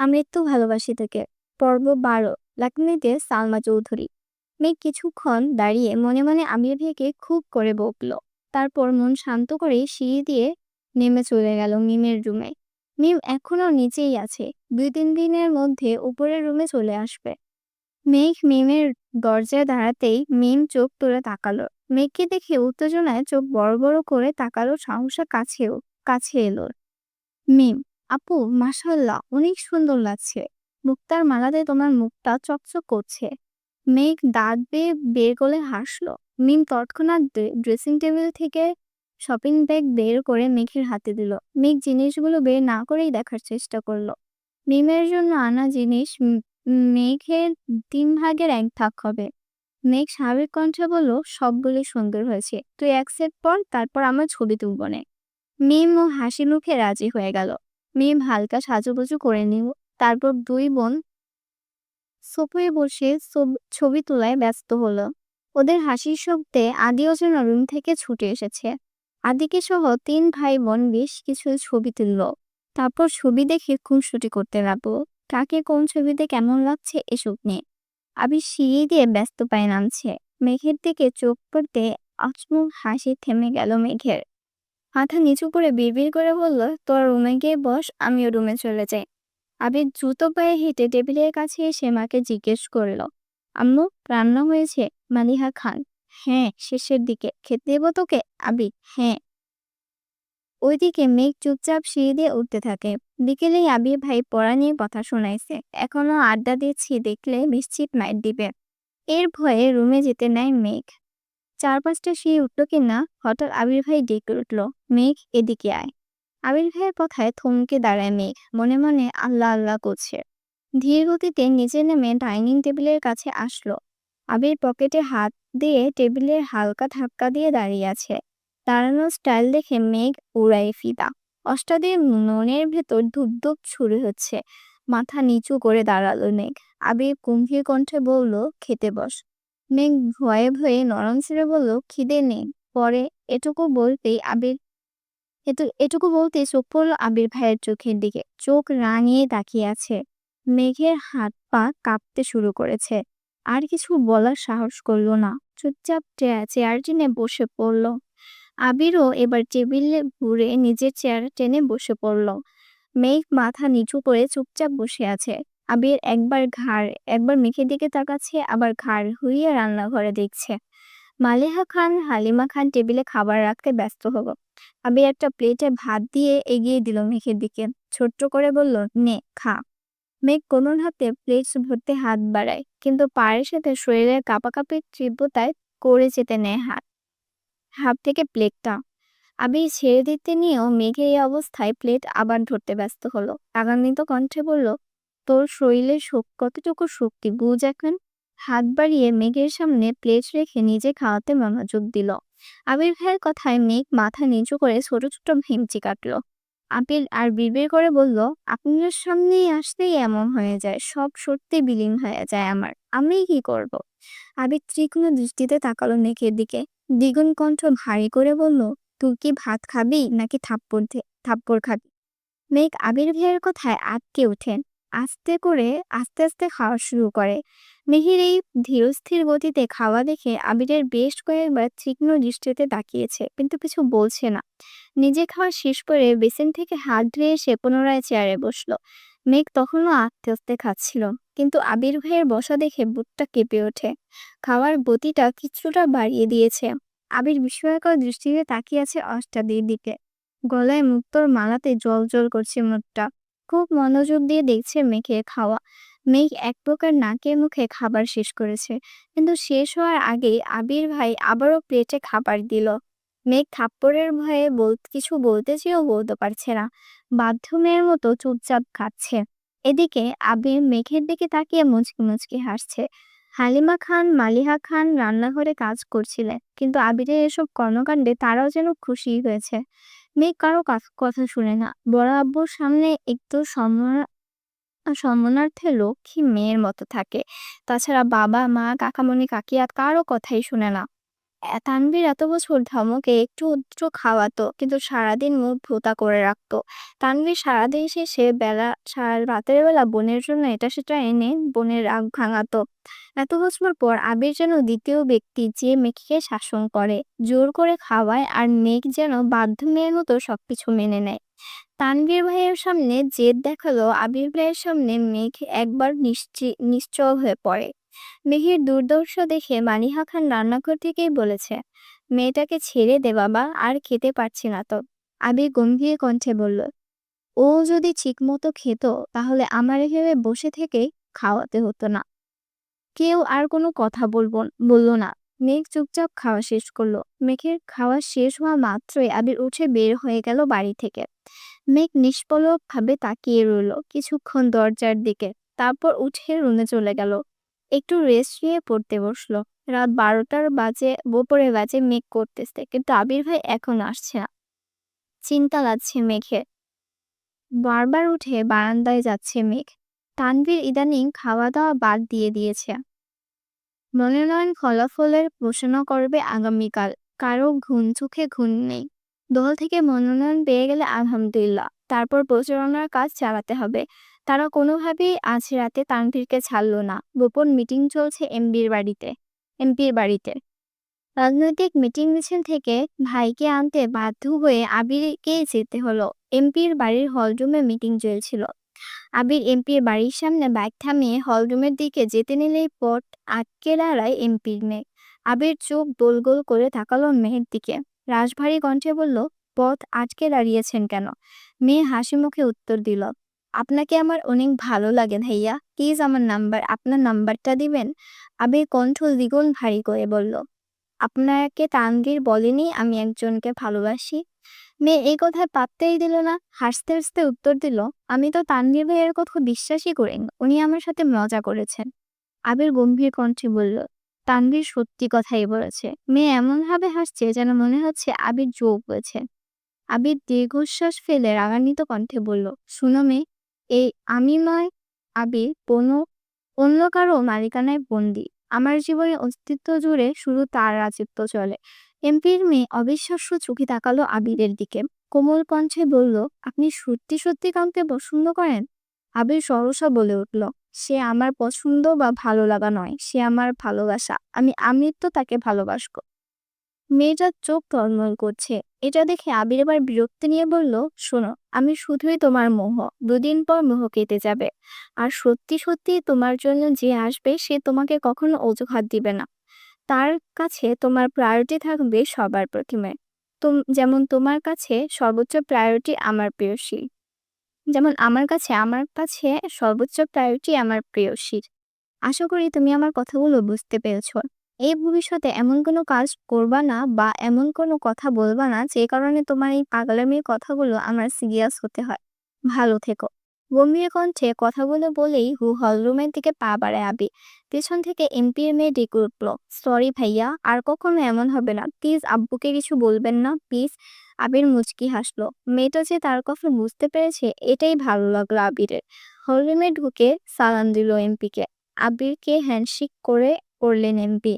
আমৃত্যু ভালোবাসি তোকে। পর্ব বারো, লাকমিতে সালমা চৌধুরী। মেঘ কিছুক্ষণ দাঁড়িয়ে মনে মনে আমির ভাইকে খুব করে বকলো। তারপর মন শান্ত করে সিঁড়ি দিয়ে নেমে চলে গেল মিমের রুমে। মিম এখনও নিচেই আছে, দুই তিন দিনের মধ্যে উপরের রুমে চলে আসবে। মেঘ মিমের দরজায় দাঁড়াতেই মিম চোখ তুলে তাকালো। মেঘকে দেখে উত্তেজনায় চোখ বড় বড় করে তাকালো সাহসা কাছেও, কাছে এলো। মিম আপু মাশাল্লাহ অনেক সুন্দর লাগছে। মুক্তার মালাতে তোমার মুখটা চকচক করছে। মেঘ দাঁত বেয়ে বের করে হাসলো। মিম তৎক্ষণাৎ ড্রেসিং টেবিল থেকে শপিং ব্যাগ বের করে মেঘের হাতে দিল। মেঘ জিনিসগুলো বের না করেই দেখার চেষ্টা করল। মিমের জন্য আনা জিনিস মেঘের তিন ভাগের এক ভাগ হবে। মেঘ স্বাভাবিক কণ্ঠে বলল সবগুলি সুন্দর হয়েছে। তুই এক সেট পর, তারপর আমার ছবি তুলব নে। মিম ও হাসি মুখে রাজি হয়ে গেল। মিম হালকা সাজুগুজু করে নিল তারপর দুই বোন সোফায় বসে ছবি তোলায় ব্যস্ত হলো। ওদের হাসির শব্দে আদিও যেন রুম থেকে ছুটে এসেছে। আদিকে সহ তিন ভাই বোন বেশ কিছু ছবি তুলল। তারপর ছবি দেখে খুনসুটি করতে লাগল। কাকে কোন ছবিতে কেমন লাগছে এসব নিয়ে। আবি সিঁড়ি দিয়ে ব্যস্ত পায়ে নামছে। মেঘের দিকে চোখ পড়তে আচমুখ হাসি থেমে গেল মেঘের। মাথা নিচু করে বিড়বিড় করে বলল, তোর রুমে গিয়ে বস, আমিও রুমে চলে যাই। আবির দ্রুত পায়ে হেঁটে টেবিলের কাছে এসে মাকে জিজ্ঞেস করল, আম্মু, রান্না হয়েছে? মালিহা খান হ্যাঁ শেষের দিকে। খেতে দেবো তোকে? আবি হ্যাঁ। ওইদিকে মেঘ চুপচাপ সিঁড়ি দিয়ে উঠতে থাকে। বিকেলেই আবির ভাই পড়া নিয়ে কথা শোনাইছে। এখনও আড্ডা দিচ্ছি দেখলে নিশ্চিত মাইট দিবে। এর ভয়ে রুমে যেতে নেয় মেঘ। চার পাঁচটা সিঁড়ি উঠল কিনা হঠাৎ আবির ভাই ডেকে উঠল, মেঘ, এদিকে আয়। আবির ভাইয়ের কথায় থমকে দাঁড়ায় মেঘ, মনে মনে আল্লাহ আল্লাহ করছে। ধীর গতিতে নিচে নেমে ডাইনিং টেবিলের কাছে আসলো। আবির পকেটে হাত দিয়ে টেবিলের হালকা ধাক্কা দিয়ে দাঁড়িয়ে আছে। দাঁড়ানোর স্টাইল দেখে মেঘ উড়াই ফিদা। অষ্টাদের মনের ভেতর ধুপধুপ ছুরি হচ্ছে। মাথা নিচু করে দাঁড়াল মেঘ। আবির গম্ভীর কণ্ঠে বলল, খেতে বস। মেঘ ভয়ে ভয়ে নরম ছেড়ে বলল, খিদে নেই, পরে এটুকু বলতেই আবির, এটু, এটুকু বলতে চোখ পড়ল আবির ভাইয়ের চোখের দিকে। চোখ রাঙিয়ে তাকিয়ে আছে। মেঘের হাত পা কাঁপতে শুরু করেছে। আর কিছু বলার সাহস করল না। চুপচাপ চেয়ার টেনে বসে পড়ল। আবিরও এবার টেবিলে ঘুরে নিজের চেয়ার টেনে বসে পড়ল। মেঘ মাথা নিচু করে চুপচাপ বসে আছে। আবির একবার ঘাড়, একবার মেঘের দিকে তাকাচ্ছে, আবার ঘাড় হুইয়ে রান্নাঘরে দেখছে। মালেহা খান, হালিমা খান টেবিলে খাবার রাখতে ব্যস্ত হলো। আবির একটা প্লেটে ভাত দিয়ে এগিয়ে দিল মেঘের দিকে। ছোট্ট করে বলল, নে, খা। মেঘ কোন হাতে প্লেট ভর্তি হাত বাড়ায়, কিন্তু পায়ের সাথে শরীরের কাঁপাকাপির তীব্রতায় করে যেতে নেয় হাত। হাত থেকে প্লেটটা আবির ছেড়ে দিতে নিয়েও মেঘে এই অবস্থায় প্লেট আবার ধরতে ব্যস্ত হলো। রাগান্বিত কণ্ঠে বলল তোর শরীরে কতটুকু শক্তি বুঝ এখন? হাত বাড়িয়ে মেঘের সামনে প্লেট রেখে নিজে খাওয়াতে মনোযোগ দিল। আবির ভাইয়ের কথায় মেঘ মাথা নিচু করে ছোট ছোট ভেমচি কাটলো। আপিল আর বিড়বিড় করে বলল আপনার সামনেই আসতেই এমন হয়ে যায়, সব সত্যি বিলীন হয়ে যায় আমার। আমি কি করব। আবির ত্রিকোণ দৃষ্টিতে তাকালো মেঘের দিকে। দ্বিগুণ কণ্ঠ ভারী করে বলল, তুই কি ভাত খাবি নাকি থাপ্পড় থাপ্পড় খাবি? মেঘ আবির ভাইয়ের কথায় আটকে ওঠেন আস্তে করে আস্তে আস্তে খাওয়া শুরু করে। মেহির এই ধীরস্থির গতিতে খাওয়া দেখে আবিরের বেশ কয়েকবার তীক্ষ্ণ দৃষ্টিতে তাকিয়েছে, কিন্তু কিছু বলছে না। নিজে খাওয়া শেষ করে বেসিন থেকে হাত ধুয়ে এসে পুনরায় চেয়ারে বসল। মেঘ তখনও আস্তে আস্তে খাচ্ছিল, কিন্তু আবির ভাইয়ের বসা দেখে বুকটা কেঁপে ওঠে। খাওয়ার গতিটা কিছুটা বাড়িয়ে দিয়েছে। আবির বিস্ময়কর দৃষ্টিতে তাকিয়ে আছে অষ্টাদির দিকে। গলায় মুক্তর মালাতে জল জল করছে মুখটা। খুব মনোযোগ দিয়ে দেখছে মেঘে খাওয়া। মেঘ এক প্রকার নাকে মুখে খাবার শেষ করেছে। কিন্তু শেষ হওয়ার আগেই আবির ভাই আবারও প্লেটে খাবার দিল। মেঘ থাপ্পড়ের ভয়ে বল কিছু বলতে চেয়েও বলতে পারছে না। বাধ্য মেয়ের মতো চুপচাপ খাচ্ছে। এদিকে আবির মেঘের দিকে তাকিয়ে মুচকি মুচকি হাসছে। হালিমা খান, মালিহা খান রান্নাঘরে কাজ করছিলেন। কিন্তু আবিরের এসব কর্মকাণ্ডে তারাও যেন খুশি হয়েছে। মেঘ কারও কথা শুনে না। বড় আব্বুর সামনে একটু সম্মানার্থে লক্ষ্মী মেয়ের মতো থাকে। তাছাড়া বাবা, মা, কাকামণি কাকিয়া কারও কথাই শুনে না। তানভীর এত বছর ধমকে একটু একটু খাওয়াতো, কিন্তু সারাদিন মুখ ভোতা করে রাখতো। তানভীর সারাদিন শেষে বেলা সারা রাতের বেলা বোনের জন্য এটা সেটা এনে বোনের রাগ ভাঙাতো। এত বছর পর আবির যেন দ্বিতীয় ব্যক্তি যে মেঘকে শাসন করে, জোর করে খাওয়ায় আর মেঘ যেন বাধ্য মেয়ের মতো সবকিছু মেনে নেয়। তানভীর ভাইয়ের সামনে জেদ দেখাল, আবির ভাইয়ের সামনে মেঘ একবার নিশ্চি, নিশ্চল হয়ে পড়ে। মেঘের দুর্দর্শ দেখে মানিহা খান রান্নাঘর থেকেই বলেছে, মেয়েটাকে ছেড়ে দে বাবা, আর খেতে পারছি না তো। আবির গম্ভীর কণ্ঠে বলল, ও যদি ঠিক মতো খেত, তাহলে আমার এভাবে বসে থেকেই খাওয়াতে হতো না। কেউ আর কোনো কথা বলব, বলল না। মেঘ চুপচাপ খাওয়া শেষ করল। মেঘের খাওয়া শেষ হওয়া মাত্রই আবির উঠে বের হয়ে গেল বাড়ি থেকে। মেঘ নিষ্পলক ভাবে তাকিয়ে রইল কিছুক্ষণ দরজার দিকে, তারপর উঠে রুমে চলে গেল। একটু রেস্ট নিয়ে পড়তে বসল। রাত বারোটার বাজে বপরে বাজে মেঘ করতেছে, কিন্তু আবির ভাই এখন আসছে না। চিন্তা লাগছে মেঘে। বারবার উঠে বারান্দায় যাচ্ছে মেঘ। তানভীর ইদানিং খাওয়া দাওয়া বাদ দিয়ে দিয়েছে। মনোনয়ন ফলাফলের ঘোষণা করবে আগামীকাল। কারও ঘুম চোখে ঘুম নেই। দল থেকে মনোনয়ন পেয়ে গেলে আলহামদুলিল্লাহ। তারপর প্রচারণার কাজ চালাতে হবে। তারা কোনোভাবেই আজ রাতে তানভীরকে ছাড়ল না। গোপন মিটিং চলছে এমবির বাড়িতে, এমপির বাড়িতে। রাজনৈতিক মিটিং মিছিল থেকে ভাইকে আনতে বাধ্য হয়ে আবিরকে যেতে হলো। এমপির বাড়ির হলরুমে মিটিং চলছিল। আবির এমপির বাড়ির সামনে বাইক থামিয়ে হলরুমের দিকে যেতে নিলেই পট আটকে দাঁড়ায় এমপির মেয়ে। আবির চোখ গোল গোল করে তাকালো মেয়ের দিকে। রাশভারী কণ্ঠে বলল, পথ আটকে দাঁড়িয়েছেন কেন? মেয়ে হাসি মুখে উত্তর দিল আপনাকে আমার অনেক ভালো লাগে ভাইয়া। প্লিজ আমার নাম্বার, আপনার নাম্বারটা দিবেন। আবির কণ্ঠ দ্বিগুণ ভারী করে বলল, আপনাকে তানভীর বলেনি আমি একজনকে ভালোবাসি? মেয়ে এই কথায় পাত্তাই দিল না, হাসতে হাসতে উত্তর দিল, আমি তো তানভীর ভাইয়ের কথা বিশ্বাসই করিনি, উনি আমার সাথে মজা করেছেন। আবির গম্ভীর কণ্ঠে বলল, তানভীর সত্যি কথাই বলেছে। মেয়ে এমনভাবে হাসছে যেন মনে হচ্ছে আবির যোগ হয়েছে আবির দীর্ঘশ্বাস ফেলে রাগান্বিত কণ্ঠে বলল, শুনো মেয়ে এই আমি নয় আবির কোনো অন্য কারও মালিকানায় বন্দি। আমার জীবনে অস্তিত্ব জুড়ে শুধু তার রাজত্ব চলে। এমপির মেয়ে অবিশ্বাস্য চোখে তাকালো আবিরের দিকে। কোমল কণ্ঠে বলল, আপনি সত্যি সত্যি কাউকে পছন্দ করেন? আবির সরসা বলে উঠল, সে আমার পছন্দ বা ভালো লাগা নয়, সে আমার ভালোবাসা। আমি আমৃত্য তাকে ভালোবাসবো। মেয়েটার চোখ তলমল করছে। এটা দেখে আবির এবার বিরক্তি নিয়ে বলল, শোনো, আমি শুধুই তোমার মোহ। দুদিন পর মোহ কেটে যাবে। আর সত্যি সত্যি তোমার জন্য যে আসবে, সে তোমাকে কখনো অজুহাত দিবে না। তার কাছে তোমার প্রায়োরিটি থাকবে সবার প্রথমে। যেমন তোমার কাছে সর্বোচ্চ প্রায়োরিটি আমার প্রেয়সী যেমন আমার কাছে আমার কাছে সর্বোচ্চ প্রায়োরিটি আমার প্রেয়সীর আশা করি তুমি আমার কথাগুলো বুঝতে পেরেছ। এই ভবিষ্যতে এমন কোনো কাজ করবা না বা এমন কোনো কথা বলবা না যে কারণে তোমার এই পাগলামির কথাগুলো আমার সিরিয়াস হতে হয়। ভালো থেকো। গম্ভীর কণ্ঠে কথাগুলো বলেই হু হলরুমের দিকে পা বাড়ায় আবি। পেছন থেকে এমপির মেয়ে ডেকে উঠল সরি ভাইয়া, আর কখনো এমন হবে না। প্লিজ আব্বুকে কিছু বলবেন না। প্লিজ আবির মুচকি হাসলো। মেয়েটা যে তার কথা বুঝতে পেরেছে, এটাই ভালো লাগল আবিরের। হলরুমে ঢুকে সালাম দিল এমপিকে। আবিরকে হ্যান্ডশেক করে করলেন এমপি।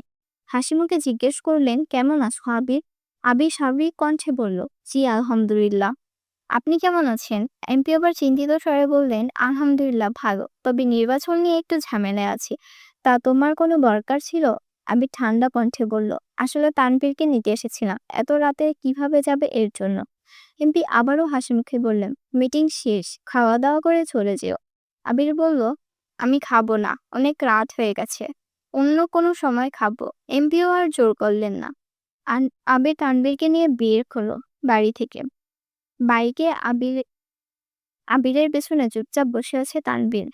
হাসি মুখে জিজ্ঞেস করলেন, কেমন আছো আবির? আবির স্বাভাবিক কণ্ঠে বলল, জি, আলহামদুলিল্লাহ। আপনি কেমন আছেন? এমপি আবার চিন্তিত স্বরে বললেন, আলহামদুলিল্লাহ, ভালো। তবে নির্বাচন নিয়ে একটু ঝামেলায় আছি। তা তোমার কোনো দরকার ছিল? আমি ঠান্ডা কণ্ঠে বলল, আসলে তানভীরকে নিতে এসেছিলাম। এত রাতে কীভাবে যাবে এর জন্য? এমপি আবারও হাসি মুখে বললেন, মিটিং শেষ খাওয়া দাওয়া করে চলে যেও। আবির বলল, আমি খাব না, অনেক রাত হয়ে গেছে। অন্য কোনো সময় খাব। এমপিও আর জোর করলেন না। আবির তানভীরকে নিয়ে বের হলো বাড়ি থেকে। বাইকে আবির আবিরের পেছনে চুপচাপ বসে আছে তানভীর।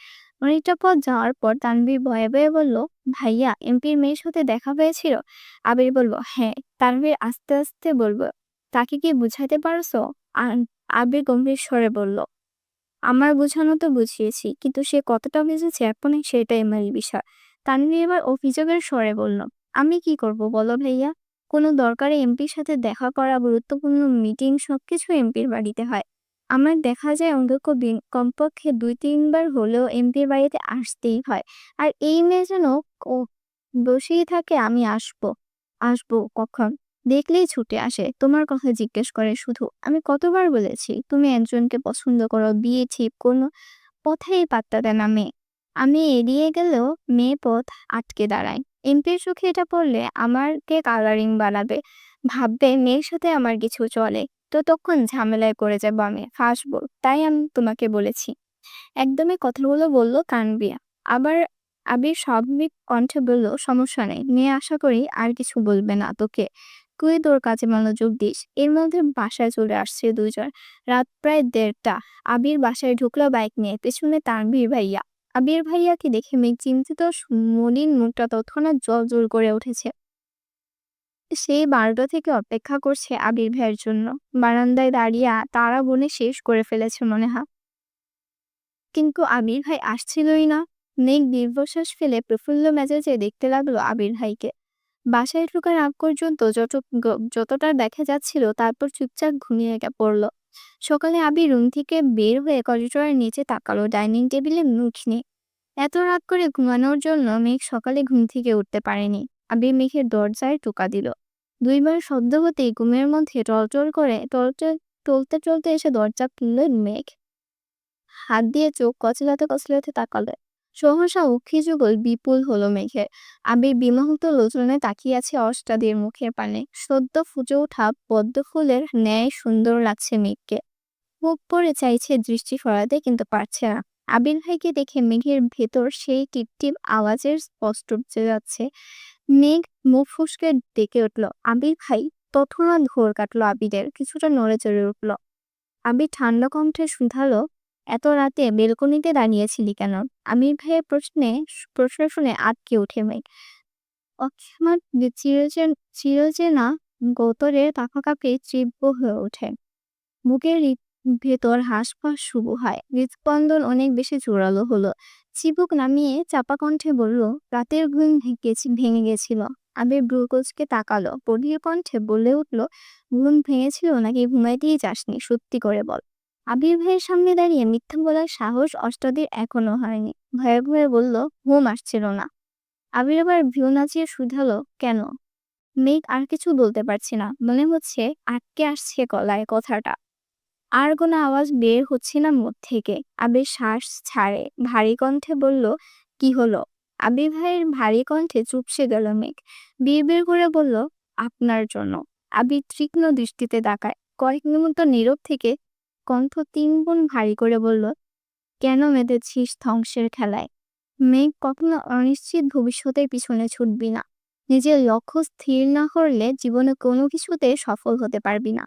অনেকটা পথ যাওয়ার পর তানভীর ভয়ে ভয়ে বলল, ভাইয়া, এমপির মেয়ের সাথে দেখা হয়েছিল? আবির বলল হ্যাঁ তানভীর আস্তে আস্তে বলব। তাকে কি বুঝাতে পারছ? আবির গম্ভীর স্বরে বলল, আমার বোঝানো তো বুঝিয়েছি, কিন্তু সে কতটা বুঝেছে এখন সেটাই আমার বিষয়। তানভীর এবার অভিযোগের স্বরে বলল, আমি কি করব বলো ভাইয়া? কোনো দরকারে এমপির সাথে দেখা করা গুরুত্বপূর্ণ মিটিং সবকিছু এমপির বাড়িতে হয়। আমার দেখা যায় অন্তত কমপক্ষে দুই তিনবার হলেও এমপির বাড়িতে আসতেই হয়। আর এই মেয়ে যেন ও- বসেই থাকে, আমি আসব আসব কখন? দেখলেই ছুটে আসে। তোমার কথা জিজ্ঞেস করে শুধু, আমি কতবার বলেছি? তুমি একজনকে পছন্দ করো, বিয়ে ঠিক কোনো পথেই পাত্তা দেয় না মেয়ে। আমি এড়িয়ে গেলেও মেয়ে পথ আটকে দাঁড়ায়। এমপির চোখে এটা পড়লে আমারকে কালারিং বানাবে। ভাববে মেয়ের সাথে আমার কিছু চলে। তো তখন ঝামেলায় করে যাব আমি, ফাঁসবো। তাই আমি তোমাকে বলেছি। একদমই কথাগুলো বলল কানবিয়া। আবার আবির স্বাভাবিক কণ্ঠে বলল, সমস্যা নেই। মেয়ে আশা করি আর কিছু বলবে না তোকে। তুই তোর কাজে মনোযোগ দিস। এর মধ্যে বাসায় চলে আসছে দুজন রাত প্রায় দেড়টা। আবির বাসায় ঢুকলো বাইক নিয়ে। পেছনে তানভীর ভাইয়া। আবির ভাইয়াকে দেখে মেঘ চিন্তিত মলিন মুখটা তৎক্ষণাৎ জল জল করে উঠেছে। সেই বারোটা থেকে অপেক্ষা করছে আবির ভাইয়ের জন্য। বারান্দায় দাঁড়িয়ে তারা বনে শেষ করে ফেলেছে মনে হয়। কিন্তু আবির ভাই আসছিলই না। মেঘ দীর্ঘশ্বাস ফেলে প্রফুল্ল মেজাজে দেখতে লাগল আবির ভাইকে। বাসায় ঢোকার আগ পর্যন্ত যত যতটা দেখা যাচ্ছিল তারপর চুপচাপ ঘুমিয়ে পড়ল। সকালে আবির রুম থেকে বের হয়ে করিডোরের নিচে তাকালো ডাইনিং টেবিলে মুখ নেই। এত রাত করে ঘুমানোর জন্য মেঘ সকালে ঘুম থেকে উঠতে পারেনি। আবির মেঘের দরজায় টোকা দিল। দুইবার শব্দ হতেই ঘুমের মধ্যে টলটল করে টলটল টলতে টলতে এসে দরজা খুলল মেঘ। হাত দিয়ে চোখ কচলাতে কচলাতে তাকালো। সহসা অক্ষি যুগল বিপুল হলো মেঘের। আবির বিমোহিত লোচনে তাকিয়ে আছে অষ্টাদির মুখের পানে। সদ্য ফুটে ওঠা পদ্ম ফুলের ন্যায় সুন্দর লাগছে মেঘকে। মুখ পড়ে চাইছে দৃষ্টি সরাতে কিন্তু পারছে না। আবির ভাইকে দেখে মেঘের ভেতর সেই টিপটিপ আওয়াজের স্পষ্ট বুঝে যাচ্ছে। মেঘ মুখ ফুসকে ডেকে উঠল। আবির ভাই তৎক্ষণাৎ ঘোর কাটলো আবিরের। কিছুটা নড়ে চড়ে উঠল। আবির ঠান্ডা কণ্ঠে শুধালো এত রাতে বেলকনিতে দাঁড়িয়েছিলি কেন? আমির ভাইয়ের প্রশ্নে, প্রশ্ন শুনে আটকে উঠে মেঘ। অক্ষমার চিরচেন চিরচেনা গোতরের কাঁপাকাঁপি তীব্র হয়ে ওঠে। বুকের ভেতর হাঁসফাঁস শুরু হয়। হৃদস্পন্দন অনেক বেশি জোরালো হলো। চিবুক নামিয়ে চাপা কণ্ঠে বলল, রাতের ঘুম ভেঙে গেছিল। আবির ব্রুকোজকে তাকালো। বধির কণ্ঠে বলে উঠল, ঘুম ভেঙেছিল নাকি? ঘুমাইতেই যাসনি সত্যি করে বল। আবির ভাইয়ের সামনে দাঁড়িয়ে মিথ্যা বলার সাহস অষ্টাদির এখনও হয়নি। ভয়ে ভয়ে বলল, ঘুম আসছিল না। আবির আবার ভিউ নাচিয়ে শুধালো, কেন? মেঘ আর কিছু বলতে পারছি না। মনে হচ্ছে আটকে আসছে গলায় কথাটা। আর কোনো আওয়াজ বের হচ্ছে না মুখ থেকে। আবির শ্বাস ছাড়ে। ভারী কণ্ঠে বলল, কি হলো? আবির ভাইয়ের ভারী কণ্ঠে চুপসে গেল মেঘ। বিড়বিড় করে বলল, আপনার জন্য। আবির তীক্ষ্ণ দৃষ্টিতে তাকায়। কয়েক মুহূর্ত নীরব থেকে কণ্ঠ তিন গুণ ভারী করে বলল, কেন মেতেছিস ধ্বংসের খেলায়? মেঘ কখনো অনিশ্চিত ভবিষ্যতের পিছনে ছুটবি না। নিজের লক্ষ্য স্থির না করলে জীবনে কোনো কিছুতে সফল হতে পারবি না।